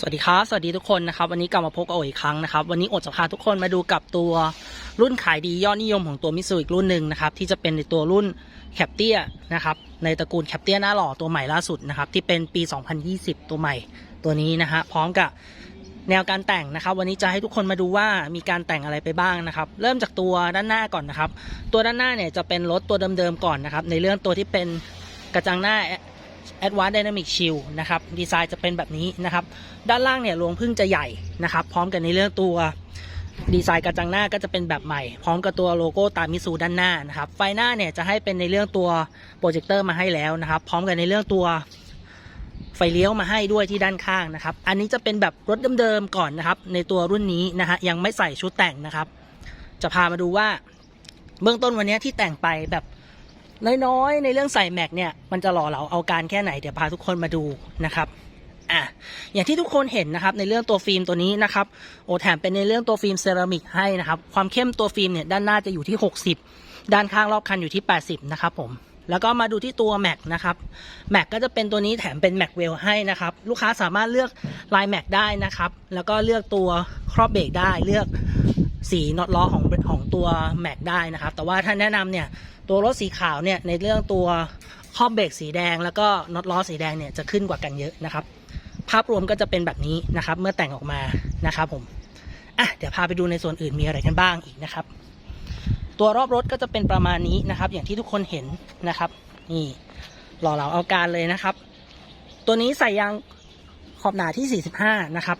สวัสดีครับ สวัสดีทุกคนนะครับ วันนี้กลับมาพบกับโออีกครั้งนะครับ วันนี้โอจะพาทุกคนมาดูกับตัวรุ่นขายดียอดนิยมของตัวมิสูอีกรุ่นหนึ่งนะครับ ที่จะเป็นในตัวรุ่นแคปเตียนะครับ ในตระกูลแคปเตียหน้าหล่อตัวใหม่ล่าสุดนะครับ ที่เป็นปี 2020 ตัวใหม่ตัวนี้นะฮะพร้อมกับแนวการแต่งนะครับ วันนี้จะให้ทุกคนมาดูว่ามีการแต่งอะไรไปบ้างนะครับ เริ่มจากตัวด้านหน้าก่อนนะครับ ตัวด้านหน้าเนี่ยจะเป็นรถตัวเดิมๆก่อนนะครับ ในเรื่องตัวที่เป็นกระจังหน้า Advanced Dynamic Shield นะครับดีไซน์จะเป็นแบบนี้นะครับ ด้านล่างเนี่ยรวงพึ่งจะใหญ่นะครับ พร้อมกันในเรื่องตัวดีไซน์กระจังหน้าก็จะเป็นแบบใหม่ พร้อมกับตัวโลโก้ตามิซูด้านหน้านะครับ ไฟหน้าเนี่ยจะให้เป็นในเรื่องตัวโปรเจคเตอร์มาให้แล้วนะครับ พร้อมกันในเรื่องตัวไฟเลี้ยวมาให้ด้วยที่ด้านข้างนะครับ อันนี้จะเป็นแบบรถเดิมๆก่อนนะครับ ในตัวรุ่นนี้นะฮะยังไม่ใส่ชุดแต่งนะครับ จะพามาดูว่าเบื้องต้นวันนี้ที่แต่งไปแบบ น้อยๆ ในเรื่องใส่แม็กเนี่ยมันจะหล่อเหลาเอาการแค่ไหนเดี๋ยวพาทุกคนมาดูนะครับอะอย่างที่ทุกคนเห็นนะครับในเรื่องตัวฟิล์มตัวนี้นะครับโอแถมเป็นในเรื่องตัวฟิล์มเซรามิกให้นะครับความเข้มตัวฟิล์มเนี่ยด้านหน้าจะอยู่ที่ 60 ด้านข้างรอบคันอยู่ที่ 80 นะครับผมแล้วก็มาดูที่ตัวแม็กนะครับแม็กก็จะเป็นตัวนี้แถมเป็นแม็กเวลให้นะครับ ลูกค้าสามารถเลือกลายแม็กได้นะครับ แล้วก็เลือกตัวครอบเบรกได้เลือก สีน็อตล้อของของตัวแม็กได้นะครับ แต่ว่าถ้าแนะนำเนี่ยตัวรถสีขาวเนี่ยในเรื่องตัวคอบเบรกสีแดง แล้วก็น็อตล้อสีแดงเนี่ยจะขึ้นกว่ากันเยอะนะครับ ภาพรวมก็จะเป็นแบบนี้นะครับ เมื่อแต่งออกมานะครับผมอะเดี๋ยวพาไปดูในส่วนอื่นมีอะไรกันบ้างอีกนะครับ ตัวรอบรถก็จะเป็นประมาณนี้นะครับ อย่างที่ทุกคนเห็นนะครับ นี่หล่อเหลาเอาการเลยนะครับ ตัวนี้ใส่ยางขอบหนาที่ 45 นะครับ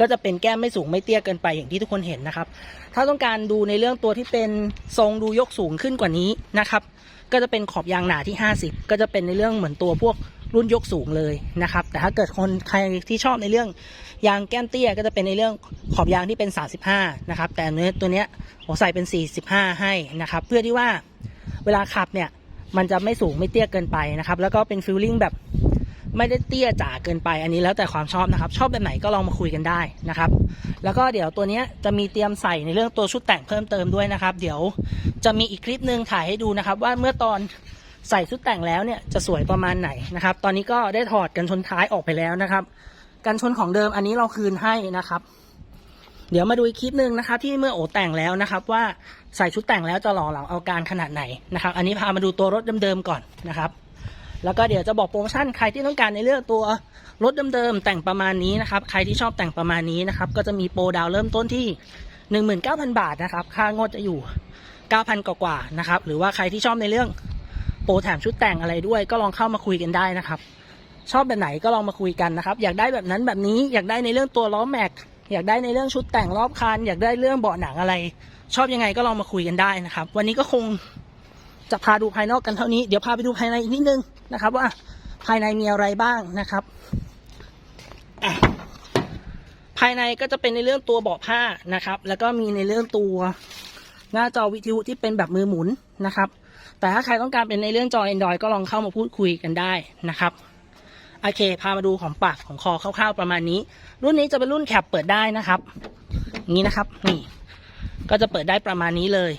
ก็จะเป็นแก้มไม่สูงไม่เตี้ยเกินไปอย่างที่ทุกคนเห็นนะครับ ถ้าต้องการดูในเรื่องตัวที่เป็นทรงดูยกสูงขึ้นกว่านี้นะครับ ก็จะเป็นขอบยางหนาที่ 50 ก็จะเป็นในเรื่องเหมือนตัวพวกรุ่นยกสูงเลยนะครับ แต่ถ้าเกิดคนใครที่ชอบในเรื่องยางแก้มเตี้ยก็จะเป็นในเรื่องขอบยางที่เป็น 35 นะครับ แต่เนื้อตัวเนี้ยผมใส่เป็น 45 ให้นะครับ เพื่อที่ว่าเวลาขับเนี่ยมันจะไม่สูงไม่เตี้ยเกินไปนะครับ แล้วก็เป็นฟิลลิ่งแบบ ไม่ได้เตี้ยจ๋าเกินไป อันนี้แล้วแต่ความชอบนะครับ ชอบแบบไหนก็ลองมาคุยกันได้นะครับ แล้วก็เดี๋ยวตัวนี้จะมีเตรียมใส่ในเรื่องตัวชุดแต่งเพิ่มเติมด้วยนะครับ เดี๋ยวจะมีอีกคลิปหนึ่งถ่ายให้ดูนะครับ ว่าเมื่อตอนใส่ชุดแต่งแล้วเนี่ยจะสวยประมาณไหนนะครับ ตอนนี้ก็ได้ถอดกันชนท้ายออกไปแล้วนะครับ กันชนของเดิมอันนี้เราคืนให้นะครับ เดี๋ยวมาดูอีกคลิปหนึ่งนะครับ ที่เมื่อโอแต่งแล้วนะครับ ว่าใส่ชุดแต่งแล้วจะหล่อเหลาเอาการขนาดไหนนะครับ อันนี้พามาดูตัวรถเดิมๆก่อนนะครับ แล้วก็เดี๋ยวจะบอกโปรโมชั่นใครที่ต้องการในเรื่องตัวรถเดิมๆแต่งประมาณนี้นะครับ ใครที่ชอบแต่งประมาณนี้นะครับ ก็จะมีโปรดาวเริ่มต้นที่ 19,000 บาทนะครับ ค่างวดจะอยู่ 9,000 กว่าๆนะครับ หรือว่าใครที่ชอบในเรื่องโปรแถมชุดแต่งอะไรด้วย ก็ลองเข้ามาคุยกันได้นะครับ ชอบแบบไหนก็ลองมาคุยกันนะครับ อยากได้แบบนั้นแบบนี้ อยากได้ในเรื่องตัวล้อแม็ก อยากได้ในเรื่องชุดแต่งรอบคัน อยากได้เรื่องเบาะหนังอะไร ชอบยังไงก็ลองมาคุยกันได้นะครับ วันนี้ก็คง จะพาดูภายนอกกันเท่านี้ เดี๋ยวพาไปดูภายในอีกนิดนึงนะครับ ว่าภายในมีอะไรบ้างนะครับ ภายในก็จะเป็นในเรื่องตัวเบาะผ้านะครับ แล้วก็มีในเรื่องตัวหน้าจอวิทยุที่เป็นแบบมือหมุนนะครับ แต่ถ้าใครต้องการเป็นในเรื่องจอ Android ก็ลองเข้ามาพูดคุยกันได้นะครับโอเค พามาดูของปากของคอคร่าวๆประมาณนี้ รุ่นนี้จะเป็นรุ่นแคปเปิดได้นะครับนี้นะครับ นี่ ก็จะเปิดได้ประมาณนี้เลย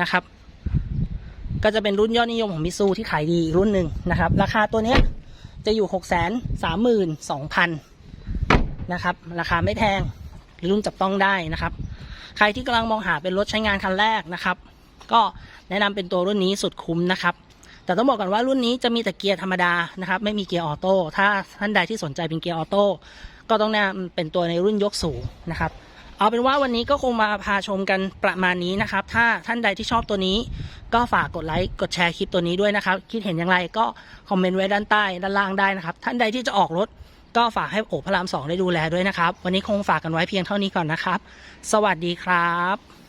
นะครับ ก็จะเป็นรุ่นยอดนิยมของมิซูที่ขายดีอีกรุ่นหนึ่งนะครับ ราคาตัวเนี้ยจะอยู่หกแสนสามหมื่นสองพันนะครับ ราคาไม่แพงรุ่นจับต้องได้นะครับ ใครที่กำลังมองหาเป็นรถใช้งานคันแรกนะครับ ก็แนะนำเป็นตัวรุ่นนี้สุดคุ้มนะครับแต่ต้องบอกกันว่ารุ่นนี้จะมีแต่เกียร์ธรรมดานะครับ ไม่มีเกียร์ออโต้ถ้าท่านใดที่สนใจเป็นเกียร์ออโต้ก็ต้องแนะนำเป็นตัวในรุ่นยกสูงนะครับ เอาเป็นว่าวันนี้ก็คงมาพาชมกันประมาณนี้นะครับ ถ้าท่านใดที่ชอบตัวนี้ ก็ฝากกดไลค์กดแชร์คลิปตัวนี้ด้วยนะครับ คิดเห็นอย่างไรก็คอมเมนต์ไว้ด้านใต้ด้านล่างได้นะครับ ท่านใดที่จะออกรถก็ฝากให้โอพระรามสองได้ดูแลด้วยนะครับ วันนี้คงฝากกันไว้เพียงเท่านี้ก่อนนะครับ สวัสดีครับ